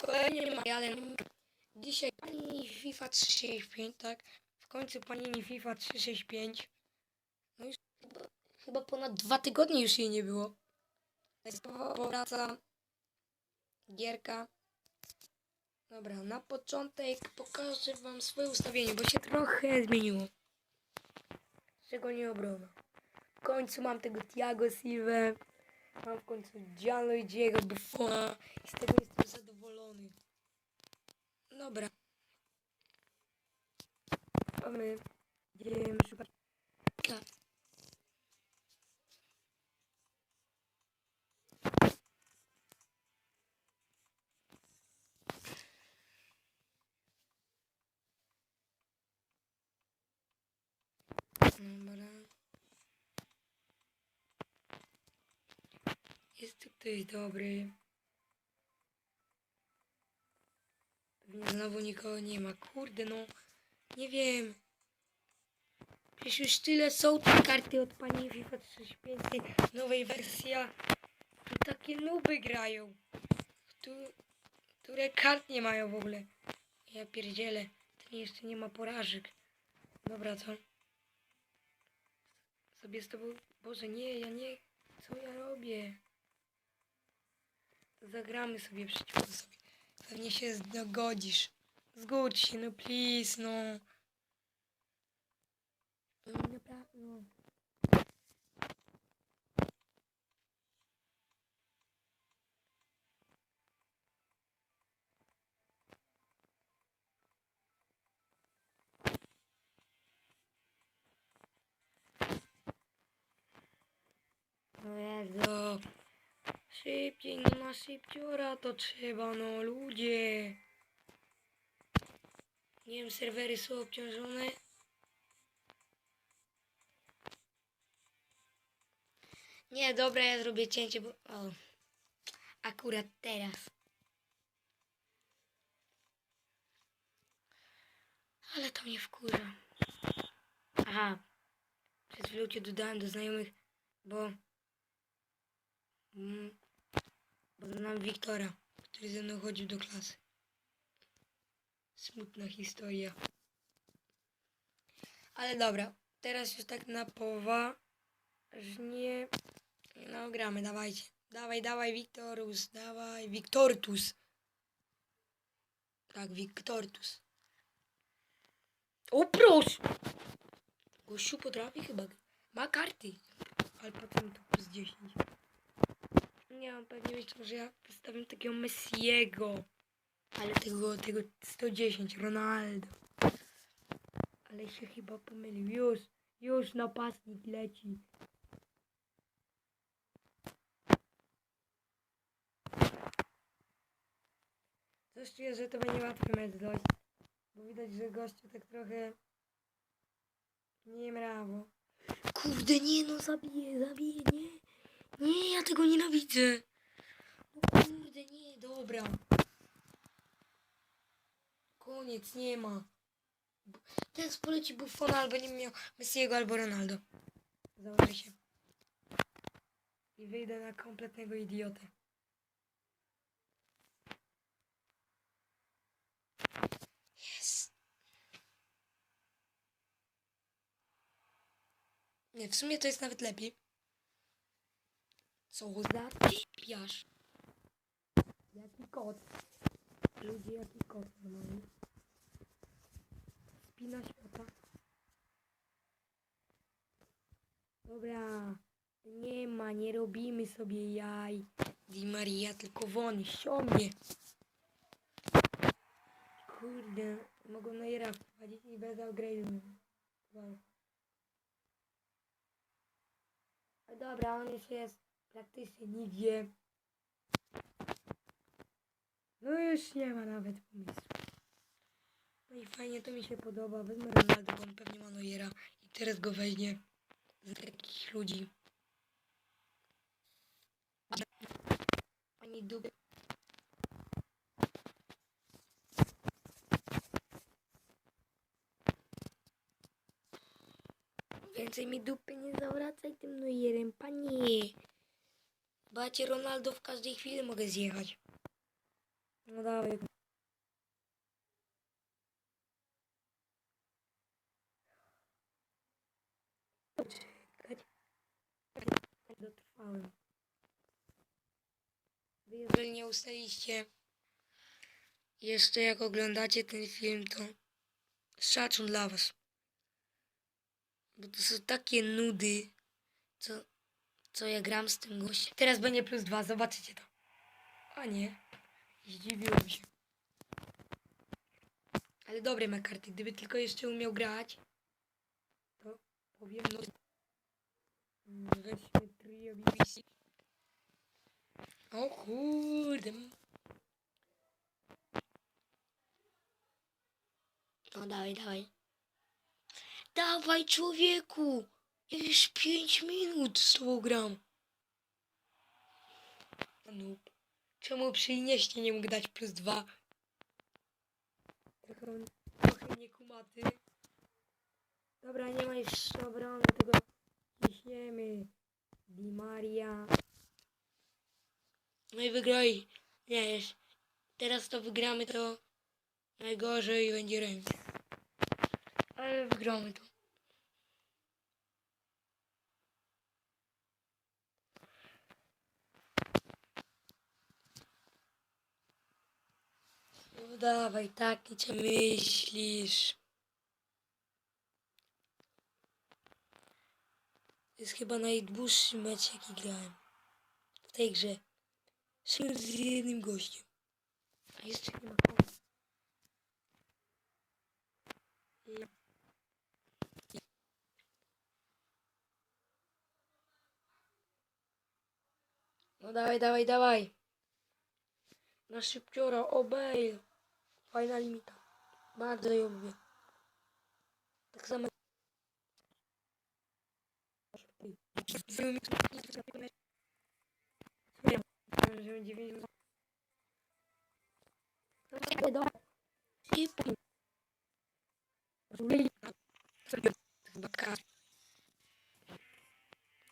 kolejnie ma, ale dzisiaj pani FIFA 365, tak? W końcu pani FIFA 365. No już chyba, chyba ponad dwa tygodnie już jej nie było. Powraca gierka. Dobra, na początek pokażę wam swoje ustawienie, bo się trochę zmieniło. Czego nie obrona. W końcu mam tego Thiago Silva. Mam w końcu Gianluigiego Buffona i z tego jestem zadowolony. Dobra. Mamy. Idziemy szukać. Tak. Dobra. Jest tu ktoś dobry. Znowu nikogo nie ma. Kurde no. Nie wiem. Przecież już tyle są te karty od pani FIFA 35 nowej wersji. a Tu takie nuby grają. Tu, które kart nie mają w ogóle. Ja pierdzielę. Ten jeszcze nie ma porażek. Dobra, co? Sobie z tobą... Boże, nie, ja nie... Co ja robię? Zagramy sobie przeciwko sobie. Pewnie się zgodzisz. Zgódź się, no please, no. No. No Szybciej, no na szybciora to trzeba, no ludzie. Nie wiem, serwery są obciążone. Nie, dobra, ja zrobię cięcie, bo... O, akurat teraz. Ale to mnie wkurza. Aha. Przed chwilą cię dodałem do znajomych, bo... Mm, bo znam Wiktora, który ze mną chodził do klasy. Smutna historia. Ale dobra, teraz już tak na poważnie. No gramy, dawajcie. Dawaj, dawaj, Wiktorus, dawaj, Wiktortus. Tak, Wiktortus. O proszę! Gościu potrafi chyba. Ma karty. Ale potem to plus 10. On pewnie myślał, że ja postawię takiego Messiego. Ale tego, tego 110, Ronaldo. Ale się chyba pomylił. Już, już napastnik leci. Coś czuję, że to będzie łatwy mecz dość. Bo widać, że gościu tak trochę nie brawo. Kurde, nie no, zabiję, zabiję, nie. Nie, ja tego nienawidzę. No kurde, nie, dobra. Koniec, nie ma. Teraz poleci Buffona, albo nie miał Messiego, albo Ronaldo. Założę się. I wyjdę na kompletnego idiotę. Jest. Nie, w sumie to jest nawet lepiej. Co za typiarz? Jaki kot? Ludzie, jaki kot normalnie? Spina świata. Dobra. Nie ma, nie robimy sobie jaj. Di Maria, tylko won, ściągnie. Kurde, mogą na Ira wprowadzić i bez upgrade'u. Wow. Dobra, on już jest praktycznie nigdzie. No już nie ma nawet pomysłu. No i fajnie, to mi się podoba. Wezmę Ronaldo, bo on pewnie ma Nojera i teraz go weźmie z takich ludzi. Ani dupy. Więcej mi dupy nie zawracaj tym Nojerem, panie. Bo ja Ronaldo w każdej chwili mogę zjechać. No dawaj. Czekać. Dotrwałem. Jeżeli nie ustaliście jeszcze jak oglądacie ten film, to szacun dla was. Bo to są takie nudy, co, co ja gram z tym gościem. Teraz będzie plus dwa, zobaczycie to. A nie, zdziwiłem się. Ale dobre ma karty, gdyby tylko jeszcze umiał grać, to powiem no... Weźmy trio BBC. O kurde. No dawaj, dawaj. Dawaj człowieku! Już 5 minut z tobą gram. Noob. Czemu przynieście nie mógł dać plus dwa? Trochę, trochę niekumaty. Dobra, nie ma już obrony, tego ciśniemy. Di Maria. No i wygraj. Nie, wiesz, teraz to wygramy, to najgorzej będzie remis. Ale wygramy to. No dawaj, tak nie cię myślisz. To jest chyba najdłuższy mecz, jaki grałem. W tej grze. Szedłem z jednym gościem. A jeszcze nie ma kogo. No. Dawaj, dawaj, dawaj. Na szybciora, obej. Fajna limita. Bardzo ją lubię. Tak samo.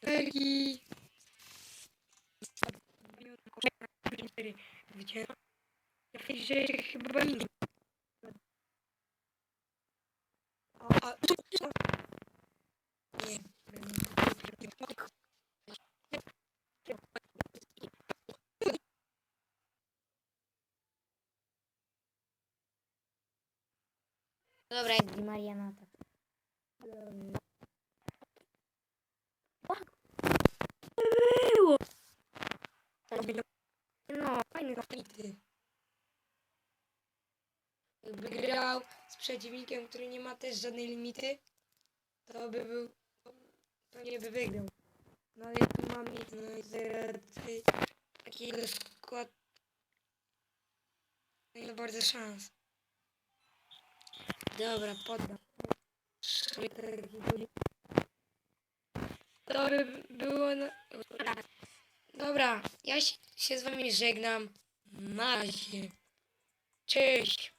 Bergi. Gdzie? Ja myślę, że chyba nigdy. A, a, tu, tu. Nie. Jak Di Maria na to. Było. No, fajny konflikty. Jakby grał z przeciwnikiem, który nie ma też żadnej limity, to by był, nie by wygrał. No ale tu mam no i zaraz tutaj takiego skład. Nie ma bardzo szans. Dobra, poddam. To by było na... Dobra, ja się, z wami żegnam. Na razie. Cześć.